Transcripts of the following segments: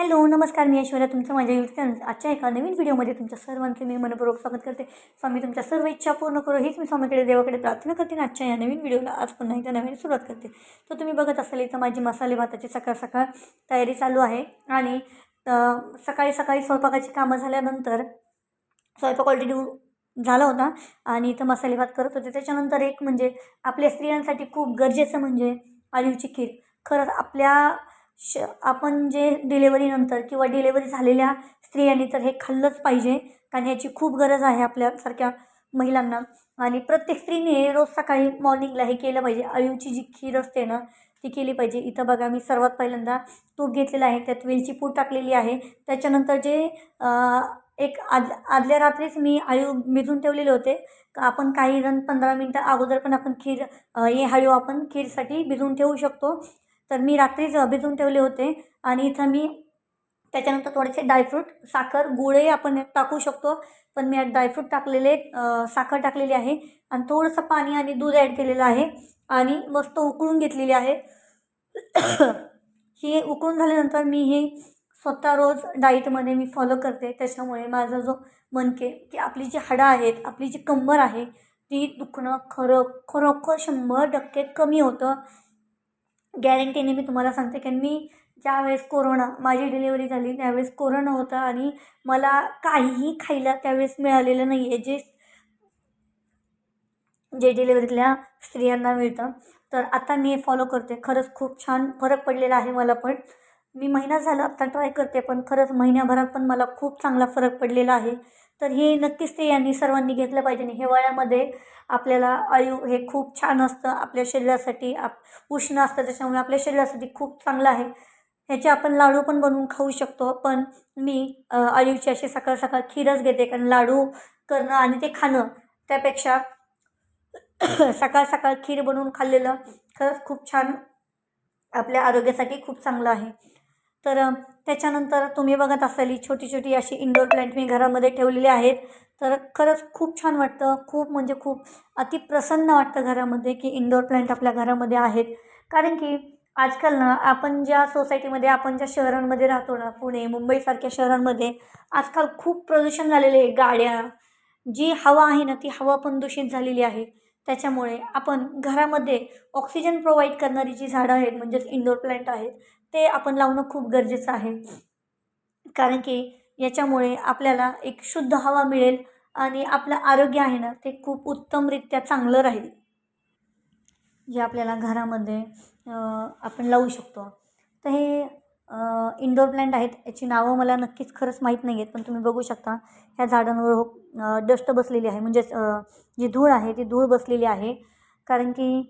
Hello नमस्कार मी ऐश्वर्या तुमचं माझ्या यूट्यूब चॅनल आजच्या एका नवीन व्हिडिओमध्ये तुमच्या सर्वांचे मी मनपूर्वक स्वागत करते. स्वामी तुमच्या सर्व इच्छा पूर्ण करू हीच मी स्वामीकडे देवाकडे प्रार्थना करते आणि आजच्या या नवीन व्हिडिओला आज पुन्हा एकदा नवीन सुरुवात करते. तर तुम्ही बघत असाल इथं माझी मसाले भाताची सकाळ सकाळ तयारी चालू आहे आणि सकाळी सकाळी स्वयंपाकाची कामं झाल्यानंतर स्वयंपाक ऑलरेडी झाला होता आणि इथं मसाले भात करत होते. त्याच्यानंतर एक म्हणजे आपल्या स्त्रियांसाठी खूप गरजेचं म्हणजे ऑलिव्हची खीर. खरंच आपल्या श आपण जे डिलेवरीनंतर किंवा डिलेवरी झालेल्या स्त्रियांनी तर हे खाल्लंच पाहिजे. कारण याची खूप गरज आहे आपल्यासारख्या महिलांना. आणि प्रत्येक स्त्रीने रोज सकाळी मॉर्निंगला हे केलं पाहिजे. अळीवची जी खीर असते ना ती केली पाहिजे. इथं बघा मी सर्वात पहिल्यांदा तूप घेतलेलं आहे. त्यात वेलची पूड टाकलेली आहे. त्याच्यानंतर जे एक आद आदल्या रात्रीच मी आळीव भिजून ठेवलेले होते. का आपण काही जण पंधरा मिनटं अगोदर पण आपण खीर हे हळीव आपण खीरसाठी भिजवून ठेवू शकतो. तर मी रात्रीच भिजून ठेवले होते. आणि इथं मी त्याच्यानंतर थोडेसे ड्रायफ्रूट साखर गुळही आपण टाकू शकतो. पण मी ड्रायफ्रूट टाकलेले साखर टाकलेली आहे. आणि थोडंसं पाणी आणि दूध ॲड केलेलं आहे. आणि मस्त उकळून घेतलेली आहे. ही उकळून झाल्यानंतर मी हे स्वतः रोज डाईटमध्ये मी फॉलो करते. त्याच्यामुळे माझा जो मनके की आपली जी हाडं आहेत आपली जी कंबर आहे ती दुखणं खरं खरोखर शंभर टक्के कमी होतं. गॅरंटीने मी तुम्हाला सांगते. कारण मी ज्यावेळेस कोरोना माझी डिलिव्हरी झाली त्यावेळेस कोरोना होता आणि मला काहीही खायला त्यावेळेस मिळालेलं नाही आहे जे जे डिलिव्हरीतल्या स्त्रियांना मिळतं तर आता मी हे फॉलो करते. खरंच खूप छान फरक पडलेला आहे मला पण. मी महिना झाला आत्ता ट्राय करते पण खरंच महिन्याभरात पण मला खूप चांगला फरक पडलेला आहे. तर हे नक्कीच ते यांनी सर्वांनी घेतलं पाहिजे आणि हिवाळ्यामध्ये आपल्याला आयु हे खूप छान असतं. आपल्या शरीरासाठी आप उष्ण असतं त्याच्यामुळे आपल्या शरीरासाठी खूप चांगलं आहे. ह्याचे आपण लाडू पण बनवून खाऊ शकतो. पण मी अळीवची अशी सकाळ सकाळ खीरच घेते. कारण लाडू करणं आणि ते खाणं त्यापेक्षा सकाळ सकाळ खीर बनवून खाल्लेलं खरंच खूप छान आपल्या आरोग्यासाठी खूप चांगलं आहे. तर त्याच्यानंतर तुम्ही बघत असाल ही छोटी छोटी अशी इंडोर प्लॅन्ट मी घरामध्ये ठेवलेली आहेत. तर खरंच खूप छान वाटतं. खूप म्हणजे खूप अति प्रसन्न वाटतं घरामध्ये की इंडोर प्लॅन्ट आपल्या घरामध्ये आहेत. कारण की आजकाल ना आपण ज्या सोसायटीमध्ये आपण ज्या शहरांमध्ये राहतो ना पुणे मुंबईसारख्या शहरांमध्ये आजकाल खूप प्रदूषण झालेले आहे. गाड्या जी हवा आहे ना ती हवा पण दूषित झालेली आहे. त्याच्यामुळे आपण घरामध्ये ऑक्सिजन प्रोव्हाइड करणारी जी झाडं आहेत म्हणजेच इंडोर प्लॅन्ट आहेत ते आपण लावणं खूप गरजेचं आहे. कारण की याच्यामुळे आपल्याला एक शुद्ध हवा मिळेल आणि आपलं आरोग्य आहे ना ते खूप उत्तमरित्या चांगलं राहील. जे आपल्याला घरामध्ये आपण लावू शकतो. तर हे इंडोर प्लॅन्ट आहेत याची नावं मला नक्कीच खरंच माहीत नाही आहेत पण तुम्ही बघू शकता ह्या झाडांवर हो डस्ट बसलेली आहे. म्हणजेच जी धूळ आहे ती धूळ बसलेली आहे. कारण की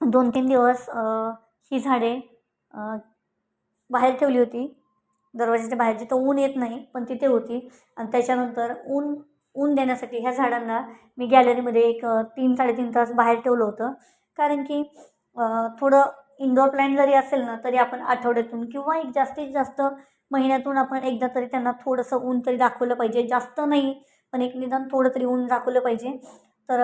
दोन तीन दिवस ही झाडे बाहेर ठेवली होती. दरवाजाच्या बाहेर जिथं ऊन येत नाही पण तिथे होती. आणि त्याच्यानंतर ऊन ऊन देण्यासाठी ह्या झाडांना मी गॅलरीमध्ये एक तीन साडेतीन तास बाहेर ठेवलं होतं. कारण की थोडं इंडोर प्लॅन जरी असेल ना तरी आपण आठवड्यातून किंवा एक जास्तीत जास्त महिन्यातून आपण एकदा तरी त्यांना थोडंसं ऊन तरी दाखवलं पाहिजे. जास्त नाही पण एक निदान थोडं तरी ऊन दाखवलं पाहिजे. तर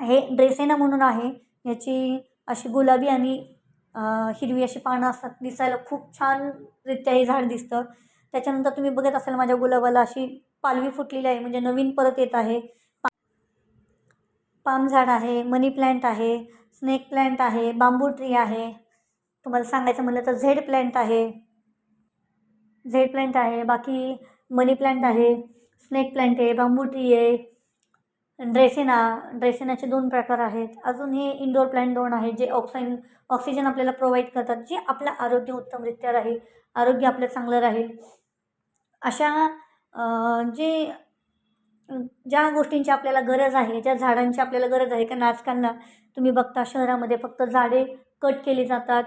हे ड्रेसेना म्हणून आहे. याची अशी गुलाबी आणि हिरवी अशी पानं असतात. दिसायला खूप छानरित्या हे झाड दिसतं. त्याच्यानंतर तुम्ही बघत असाल माझ्या गुलाबाला अशी पालवी फुटलेली आहे. म्हणजे नवीन परत येत आहे. पाम झाड आहे मनी प्लॅन्ट आहे. स्नेक प्लॅन्ट आहे बांबू ट्री आहे. तुम्हाला सांगायचं म्हटलं तर झेड प्लॅन्ट आहे. झेड प्लॅन्ट आहे बाकी मनी प्लॅन्ट आहे स्नेक प्लॅन्ट आहे बांबू ट्री आहे ड्रेसेना ड्रेसेनाचे दोन प्रकार आहेत. अजून हे इंडोर प्लॅन्ट दोन आहेत जे ऑक्सिजन ऑक्सिजन आपल्याला प्रोव्हाइड करतात जे आपलं आरोग्य उत्तमरित्या राहील आरोग्य आपलं चांगलं राहील. अशा जे ज्या गोष्टींची आपल्याला गरज आहे ज्या झाडांची आपल्याला गरज आहे कारण आजकालना तुम्ही बघता. शहरामध्ये फक्त झाडे कट केली जातात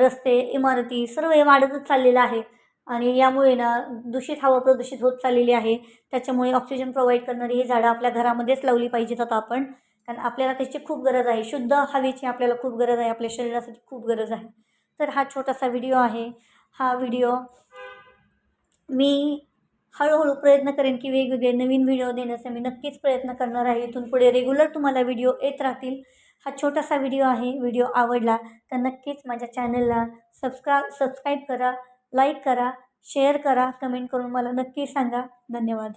रस्ते इमारती सर्व हे वाढतच चाललेलं आहे. आणि यामुळे ना दूषित हवा प्रदूषित होत चाललेली आहे. त्याच्यामुळे ऑक्सिजन प्रोव्हाइड करणारी ही झाडं आपल्या घरामध्येच लावली पाहिजेत आता आपण. कारण आपल्याला त्याची खूप गरज आहे. शुद्ध हवेची आपल्याला खूप गरज आहे. आपल्या शरीरासाठी खूप गरज आहे. तर हा छोटासा व्हिडिओ आहे. हा व्हिडिओ मी हळूहळू प्रयत्न करेन की वेगवेगळे नवीन व्हिडिओ देण्याचा मी नक्कीच प्रयत्न करणार आहे. इथून पुढे रेग्युलर तुम्हाला व्हिडिओ येत राहतील. हा छोटासा व्हिडिओ आहे. व्हिडिओ आवडला तर नक्कीच माझ्या चॅनलला सबस्क्रा सबस्क्राईब करा लाईक करा शेअर करा. कमेंट करून मला नक्की सांगा. धन्यवाद.